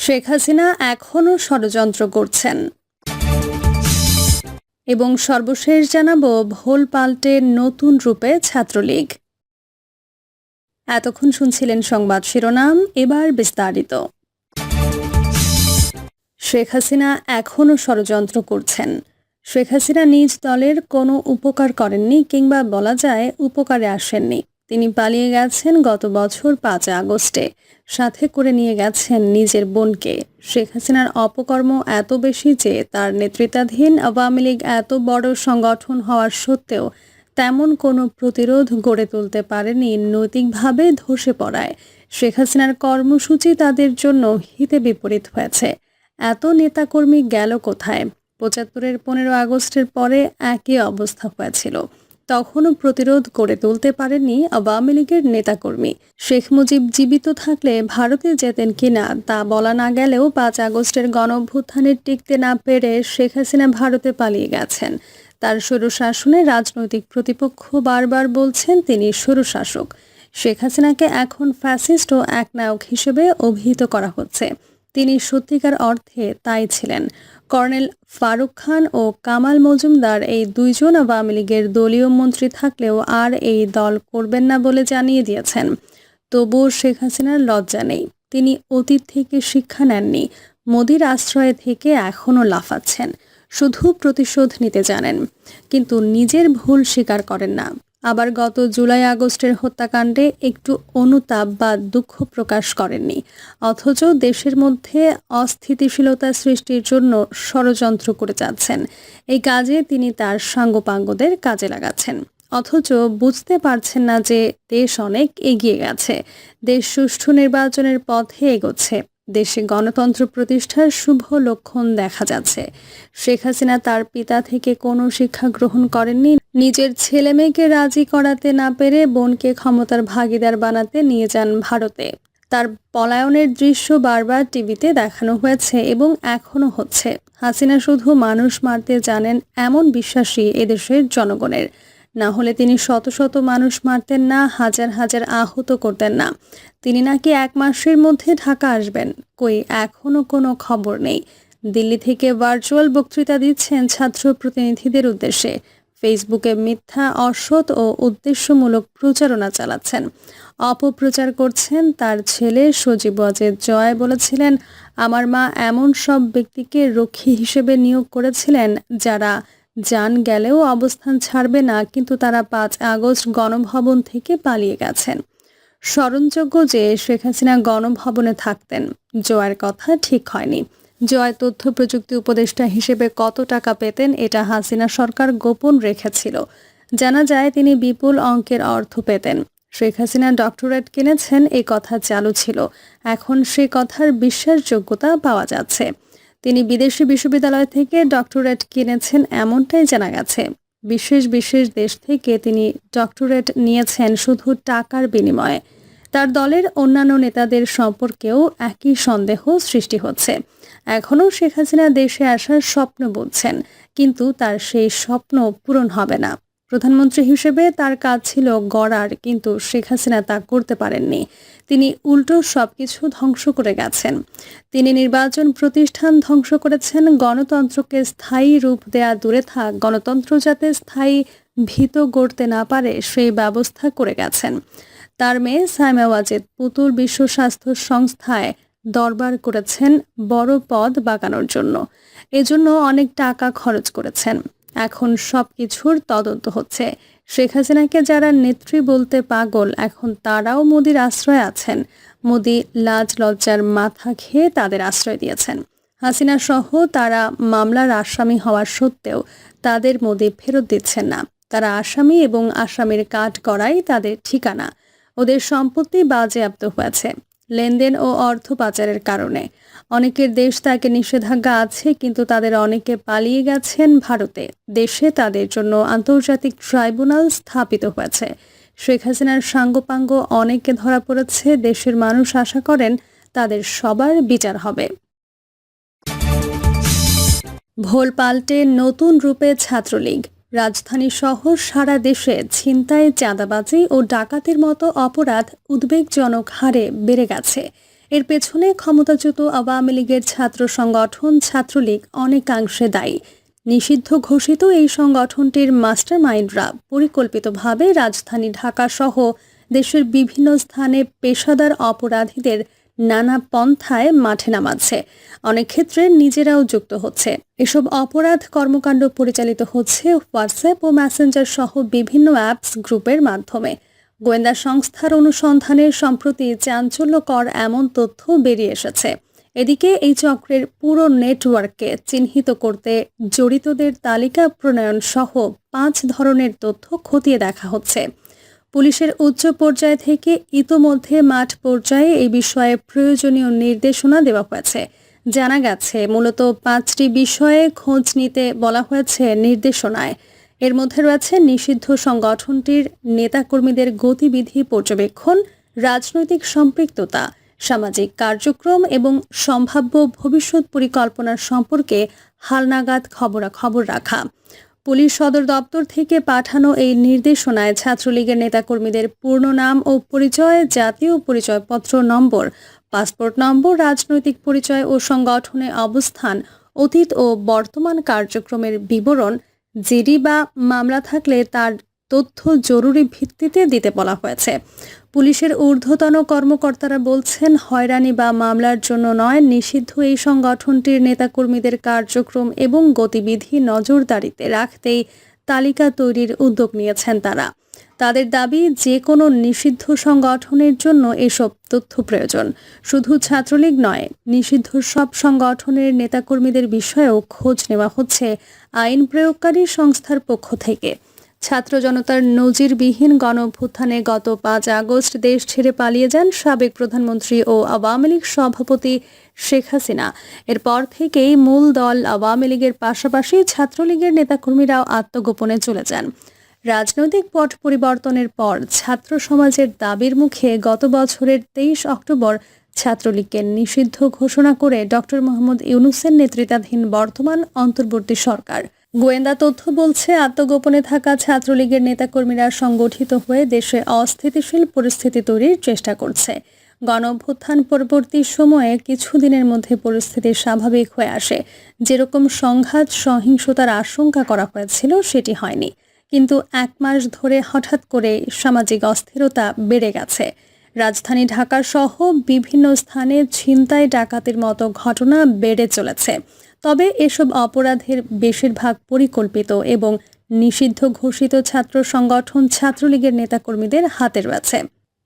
শেখ হাসিনা এখনও ষড়যন্ত্র করছেন। এবং সর্বশেষ জানাব, ভোল পাল্টে নতুন রূপে ছাত্রলীগ। এতক্ষণ শুনছিলেন সংবাদ শিরোনাম, এবার বিস্তারিত। শেখ হাসিনা এখনও ষড়যন্ত্র করছেন। শেখ হাসিনা নিজ দলের কোনো উপকার করেননি কিংবা বলা যায় উপকারে আসেননি। তিনি পালিয়ে গেছেন গত বছর পাঁচ আগস্টে। সাথে করে নিয়ে গেছেন নিজের বোনকে। শেখ হাসিনার অপকর্ম এত বেশি যে তার নেতৃত্বাধীন আওয়ামী লীগ এত বড় সংগঠন হওয়ার সত্ত্বেও তেমন কোনো প্রতিরোধ গড়ে তুলতে পারেনি নৈতিকভাবে ধসে পড়ায়। শেখ হাসিনার কর্মসূচি তাদের জন্য হিতে বিপরীত হয়েছে। এত নেতাকর্মী গেল কোথায়? পঁচাত্তরের পনেরো আগস্টের পরে একই অবস্থা হয়েছিল। তখনও প্রতিরোধ করে তুলতে পারেননি আওয়ামী লীগের নেতাকর্মী। শেখ মুজিব জীবিত থাকলে ভারতে যেতেন কিনা তা বলা না গেলেও পাঁচ আগস্টের গণঅভ্যুত্থানের টিকতে না পেরে শেখ হাসিনা ভারতে পালিয়ে গেছেন। তার স্বৈরশাসনে রাজনৈতিক প্রতিপক্ষ বারবার বলছেন তিনি স্বৈরশাসক। শেখ হাসিনাকে এখন ফ্যাসিস্ট ও একনায়ক হিসেবে অভিহিত করা হচ্ছে। তিনি সত্যিকার অর্থে তাই ছিলেন। কর্নেল ফারুক খান ও কামাল মজুমদার এই দুইজন আওয়ামী লীগের দলীয় মন্ত্রী থাকলেও আর এই দল করবেন না বলে জানিয়ে দিয়েছেন। তবুও শেখ হাসিনার লজ্জা নেই। তিনি অতীত থেকে শিক্ষা নেননি। মোদির আশ্রয় থেকে এখনও লাফাচ্ছেন। শুধু প্রতিশোধ নিতে জানেন। কিন্তু নিজের ভুল স্বীকার করেন না। আবার গত জুলাই আগস্টের হত্যাকাণ্ডে একটু অনুতাপ বা দুঃখ প্রকাশ করেননি। অথচ দেশের মধ্যে অস্থিতিশীলতা সৃষ্টির জন্য ষড়যন্ত্র করে যাচ্ছেন। এই কাজে তিনি তার সাঙ্গপাঙ্গদের কাজে লাগাচ্ছেন। অথচ বুঝতে পারছেন না যে দেশ অনেক এগিয়ে গেছে। দেশ সুষ্ঠু নির্বাচনের পথে এগোচ্ছে। দেশে গণতন্ত্র প্রতিষ্ঠার শুভ লক্ষণ দেখা যাচ্ছে। শেখ হাসিনা তার পিতা থেকে কোনো শিক্ষা গ্রহণ করেননি। নিজের ছেলে মেয়েকে রাজি করাতে না পেরে বোনকে ক্ষমতার ভাগিদার বানাতে নিয়ে যান ভারতে। তার পলায়নের দৃশ্য বারবার টিভিতে দেখানো হয়েছে এবং এখনও হচ্ছে। হাসিনা শুধু মানুষ মারতে জানেন এমন বিশ্বাসী এদেশের জনগণের। না হলে তিনি শত শত মানুষ মারতেন না, হাজার হাজার আহত করতেন না। তিনি নাকি এক মাসের মধ্যে ঢাকা আসবেন, কই এখনও কোনো খবর নেই। দিল্লি থেকে ভার্চুয়াল বক্তৃতা দিচ্ছেন ছাত্র প্রতিনিধিদের উদ্দেশ্যে। ফেসবুকে মিথ্যা, অসৎ ও উদ্দেশ্যমূলক প্রচারণা চালাচ্ছেন। অপপ্রচার করছেন তার ছেলে সজীব ওয়াজেদ জয় বলেছিলেন, আমার মা এমন সব ব্যক্তিকে রক্ষী হিসেবে নিয়োগ করেছিলেন যারা যান গেলেও অবস্থান ছাড়বে না, কিন্তু তারা পাঁচ আগস্ট গণভবন থেকে পালিয়ে গেছেন। স্মরণযোগ্য যে শেখ হাসিনা গণভবনে থাকতেন। জয়ের কথা ঠিক হয়নি। জয় তথ্য প্রযুক্তি উপদেষ্টা হিসেবে কত টাকা পেতেন এটা হাসিনা সরকার গোপন রেখেছিল। জানা যায় তিনি বিপুল অঙ্কের অর্থ পেতেন। শেখ হাসিনা ডক্টরেট কিনেছেন, এ কথা চালু ছিল। এখন সে কথার বিশ্বাসযোগ্যতা পাওয়া যাচ্ছে। তিনি বিদেশি বিশ্ববিদ্যালয় থেকে ডক্টরেট কিনেছেন এমনটাই জানা গেছে। বিশেষ বিশেষ দেশ থেকে তিনি ডক্টরেট নিয়েছেন শুধু টাকার বিনিময়ে। তার দলের অন্যান্য নেতাদের সম্পর্কেও একই সন্দেহ সৃষ্টি হচ্ছে। এখনও শেখ হাসিনা দেশে আসার স্বপ্ন বুঝছেন কিন্তু তার সেই স্বপ্ন পূরণ হবে না। প্রধানমন্ত্রী হিসেবে তার কাজ ছিল গড়ার, কিন্তু শেখ হাসিনা তা করতে পারেননি। তিনি উল্টো সবকিছু ধ্বংস করে গেছেন। তিনি নির্বাচন প্রতিষ্ঠান ধ্বংস করেছেন, গণতন্ত্রকে স্থায়ী রূপ দেয়া দূরে থাক, গণতন্ত্র যাতে স্থায়ী ভীত গড়তে না পারে, সেই ব্যবস্থা করে গেছেন। তার মেয়ে সাইমা ওয়াজেদ পুতুল বিশ্ব স্বাস্থ্য সংস্থায় দরবার করেছেন বড় পদ বাগানোর জন্য। এজন্য অনেক টাকা খরচ করেছেন। এখন সব কিছুর তদন্ত হচ্ছে। শেখ হাসিনাকে যারা নেত্রী বলতে পাগল, এখন তারাও মোদির আশ্রয় আছেন। মোদি লাজ লজ্জার মাথা খেয়ে তাদের আশ্রয় দিয়েছেন। হাসিনা সহ তারা মামলার আসামি হওয়ার সত্ত্বেও তাদের মোদি ফেরত দিচ্ছেন না। তারা আসামি এবং আসামির কাঠ করাই তাদের ঠিকানা। ওদের সম্পত্তি বাজেয়াপ্ত হয়েছে। লেনদেন ও অর্থ পাচারের কারণে। অনেকের দেশ তাকে নিষেধাজ্ঞা আছে, কিন্তু তাদের অনেকে পালিয়ে গেছেন ভারতে। দেশে তাদের জন্য আন্তর্জাতিক ট্রাইব্যুনাল স্থাপিত হয়েছে। শেখ হাসিনার সাঙ্গপাঙ্গ অনেকে ধরা পড়েছে, দেশের মানুষ আশা করেন তাদের সবার বিচার হবে। ভোল পাল্টে নতুন রূপে ছাত্রলীগ। রাজধানী সহ সারা দেশে ছিনতাই, চাঁদাবাজি ও ডাকাতির মতো অপরাধ উদ্বেগজনক হারে বেড়ে গেছে। এর পেছনে ক্ষমতাচ্যুত আওয়ামী লীগের ছাত্র সংগঠন ছাত্রলীগ অনেকাংশে দায়ী। নিষিদ্ধ ঘোষিত এই সংগঠনটির মাস্টারমাইন্ডরা পরিকল্পিতভাবে রাজধানী ঢাকা সহ দেশের বিভিন্ন স্থানে পেশাদার অপরাধীদের নানা পন্থায় মাঠে নামাচ্ছে। অনেক ক্ষেত্রে নিজেরাও যুক্ত হচ্ছে। এসব অপরাধ কর্মকাণ্ড পরিচালিত হচ্ছে হোয়াটসঅ্যাপ ও ম্যাসেঞ্জার সহ বিভিন্ন অ্যাপস গ্রুপের মাধ্যমে। গোয়েন্দা সংস্থার অনুসন্ধানে সম্প্রতি চাঞ্চল্যকর এমন তথ্য বেরিয়ে এসেছে। এদিকে এই চক্রের পুরো নেটওয়ার্ককে চিহ্নিত করতে জড়িতদের তালিকা প্রণয়ন সহ পাঁচ ধরনের তথ্য খতিয়ে দেখা হচ্ছে। পুলিশের উচ্চ পর্যায় থেকে ইতোমধ্যে মাঠ পর্যায়ে এই বিষয়ে প্রয়োজনীয় নির্দেশনা দেওয়া হয়েছে। জানা গেছে, মূলত পাঁচটি বিষয়ে খোঁজ নিতে বলা হয়েছে নির্দেশনায়। এর মধ্যে রয়েছে নিষিদ্ধ সংগঠনটির নেতাকর্মীদের গতিবিধি পর্যবেক্ষণ, রাজনৈতিক সম্পৃক্ততা, সামাজিক কার্যক্রম এবং সম্ভাব্য ভবিষ্যৎ পরিকল্পনার সম্পর্কে হালনাগাদ খবরাখবর রাখা। পুলিশ সদর দপ্তর থেকে পাঠানো এই নির্দেশনায় ছাত্রলীগের নেতাকর্মীদের পূর্ণ নাম ও পরিচয়, জাতীয় পরিচয়পত্র নম্বর, পাসপোর্ট নম্বর, রাজনৈতিক পরিচয় ও সংগঠনে অবস্থান, অতীত ও বর্তমান কার্যক্রমের বিবরণ, জিডি বা মামলা থাকলে তার তথ্য জরুরি ভিত্তিতে দিতে বলা হয়েছে। পুলিশের ঊর্ধ্বতন কর্মকর্তারা বলছেন, হয়রানি বা মামলার জন্য নয়, নিষিদ্ধ এই সংগঠনটির নেতাকর্মীদের কার্যক্রম এবং গতিবিধি নজরদারিতে রাখতেই তালিকা তৈরির উদ্যোগ নিয়েছেন তারা। তাদের দাবি যে কোনো নিষিদ্ধ সংগঠনের জন্য এসব তথ্য প্রয়োজন। শুধু ছাত্রলীগ নয়, নিষিদ্ধ সব সংগঠনের নেতাকর্মীদের বিষয়েও খোঁজ নেওয়া হচ্ছে আইন প্রয়োগকারী সংস্থার পক্ষ থেকে। ছাত্র জনতার নজিরবিহীন গণঅভ্যুত্থানে গত পাঁচ আগস্ট দেশ ছেড়ে পালিয়ে যান সাবেক প্রধানমন্ত্রী ও আওয়ামী লীগ সভাপতি শেখ হাসিনা। এরপর থেকেই মূল দল আওয়ামী লীগের পাশাপাশি ছাত্রলীগের নেতাকর্মীরাও আত্মগোপনে চলে যান। রাজনৈতিক পট পরিবর্তনের পর ছাত্র সমাজের দাবির মুখে গত বছরের তেইশ অক্টোবর ছাত্রলীগকে নিষিদ্ধ ঘোষণা করে ডক্টর মোহাম্মদ ইউনুসের নেতৃত্বাধীন বর্তমান অন্তর্বর্তী সরকার। গোয়েন্দা তথ্য বলছে, আত্মগোপনে থাকা ছাত্রলীগের নেতাকর্মীরা সংগঠিত হয়ে দেশে অস্থিতিশীল পরিস্থিতি তৈরির চেষ্টা করছে। গণভ্যুত্থান পরবর্তী সময়ে কিছুদিনের মধ্যে পরিস্থিতি স্বাভাবিক হয়ে আসে। যেরকম সংঘাত, সহিংসতার আশঙ্কা করা হয়েছিল, সেটি হয়নি। কিন্তু এক মাস ধরে হঠাৎ করে সামাজিক অস্থিরতা বেড়ে গেছে। রাজধানী ঢাকা সহ বিভিন্ন স্থানে ছিনতাই, ডাকাতির মতো ঘটনা বেড়ে চলেছে। তবে এসব অপরাধের বেশিরভাগ পরিকল্পিত এবং নিষিদ্ধ ঘোষিত ছাত্র সংগঠন ছাত্রলীগের নেতাকর্মীদের হাতে রয়েছে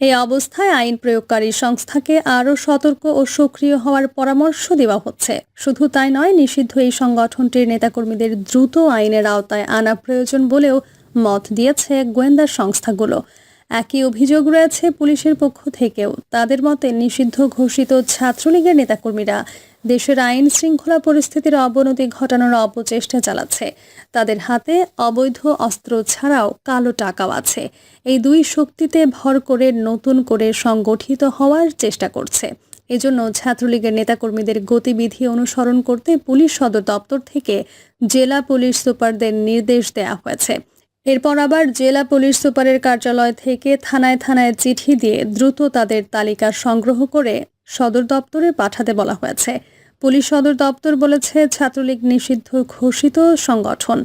এই অবস্থায় আইন প্রয়োগকারী সংস্থাকে আরও সতর্ক ও সক্রিয় হওয়ার পরামর্শ দেওয়া হচ্ছে। শুধু তাই নয়, নিষিদ্ধ এই সংগঠনটির নেতাকর্মীদের দ্রুত আইনের আওতায় আনা প্রয়োজন বলেও মত দিয়েছে গোয়েন্দা সংস্থাগুলো। একই অভিযোগ রয়েছে পুলিশের পক্ষ থেকেও। তাদের মতে, নিষিদ্ধ ঘোষিত ছাত্রলীগের নেতাকর্মীরা দেশের আইন শৃঙ্খলা পরিস্থিতির অবনতি ঘটানোর অপচেষ্টা চালাচ্ছে। তাদের হাতে অবৈধ অস্ত্র ছাড়াও কালো টাকাও আছে। এই দুই শক্তিতে ভর করে নতুন করে সংগঠিত হওয়ার চেষ্টা করছে। এজন্য ছাত্রলীগের নেতাকর্মীদের গতিবিধি অনুসরণ করতে পুলিশ সদর দপ্তর থেকে জেলা পুলিশ সুপারদের নির্দেশ দেওয়া হয়েছে। এরপর আবার জেলা পুলিশ সুপারের কার্যালয় থেকে থানায় থানায় চিঠি দিয়ে দ্রুত তাদের তালিকা সংগ্রহ করে সদর দপ্তরে পাঠাতে বলা হয়েছে। পুলিশ সদর দপ্তর বলেছে, ছাত্রলীগ নিষিদ্ধ ঘোষিত সংগঠন।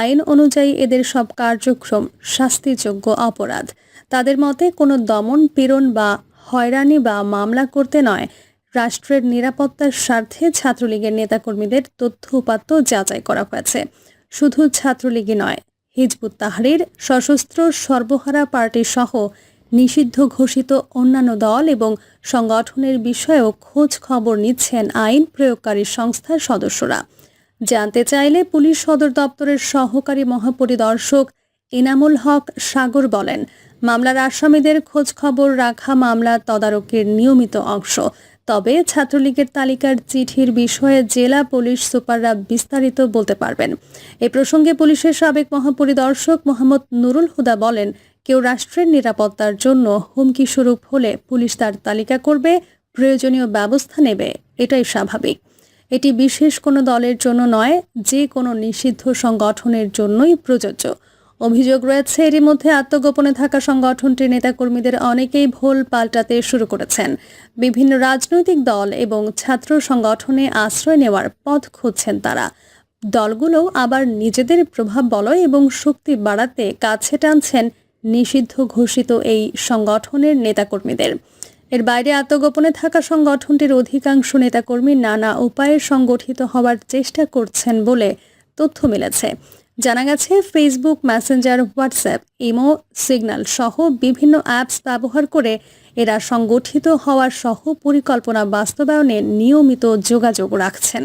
আইন অনুযায়ী এদের সব কার্যক্রম শাস্তিযোগ্য অপরাধ। তাদের মতে, কোনো দমন, পীড়ন বা হয়রানি বা মামলা করতে নয়। রাষ্ট্রের নিরাপত্তার স্বার্থে ছাত্রলীগের নেতাকর্মীদের তথ্য উপাত্ত যাচাই করা হয়েছে। শুধু ছাত্রলীগই নয়, হিজবুত তাহরির, সশস্ত্র সর্বহারা পার্টি সহ নিষিদ্ধ ঘোষিত অন্যান্য দল এবং সংগঠনের বিষয়েও খোঁজ খবর নিচ্ছেন আইন প্রয়োগকারী সংস্থার সদস্যরা। জানতে চাইলে পুলিশ সদর দপ্তরের সহকারী মহাপরিদর্শক এনামুল হক সাগর বলেন, মামলার আসামিদের খোঁজ খবর রাখা মামলা তদারকির নিয়মিত অংশ। তবে ছাত্রলীগের তালিকার চিঠির বিষয়ে জেলা পুলিশ সুপাররা বিস্তারিত বলতে পারবেন। এ প্রসঙ্গে পুলিশের সাবেক মহাপরিদর্শক মোহাম্মদ নুরুল হুদা বলেন কেউ রাষ্ট্রের নিরাপত্তার জন্য হুমকি স্বরূপ হলে পুলিশ তার তালিকা করবে, প্রয়োজনীয় ব্যবস্থা নেবে। এটাই স্বাভাবিক। এটি বিশেষ কোনো দলের জন্য নয়, যে কোনো নিষিদ্ধ সংগঠনের জন্যই প্রযোজ্য। অভিযোগ রয়েছে, এরই মধ্যে আত্মগোপনে থাকা সংগঠনটির নেতাকর্মীদের অনেকেই ভোল পাল্টাতে শুরু করেছেন। বিভিন্ন রাজনৈতিক দল এবং ছাত্র সংগঠনে আশ্রয় নেওয়ার পথ খুঁজছেন তারা। দলগুলো আবার নিজেদের প্রভাব বলয় এবং শক্তি বাড়াতে কাছে টানছেন নিষিদ্ধ ঘোষিত এই সংগঠনের নেতাকর্মীদের। এর বাইরে আত্মগোপনে থাকা সংগঠনটির অধিকাংশ নেতাকর্মী নানা উপায়ে সংগঠিত হওয়ার চেষ্টা করছেন বলে তথ্য মিলেছে। জানা গেছে Facebook Messenger WhatsApp imo Signal সহ বিভিন্ন অ্যাপস ব্যবহার করে এরা সংগঠিত হওয়ার সহ পরিকল্পনা বাস্তবায়নে নিয়মিত যোগাযোগ রাখছেন।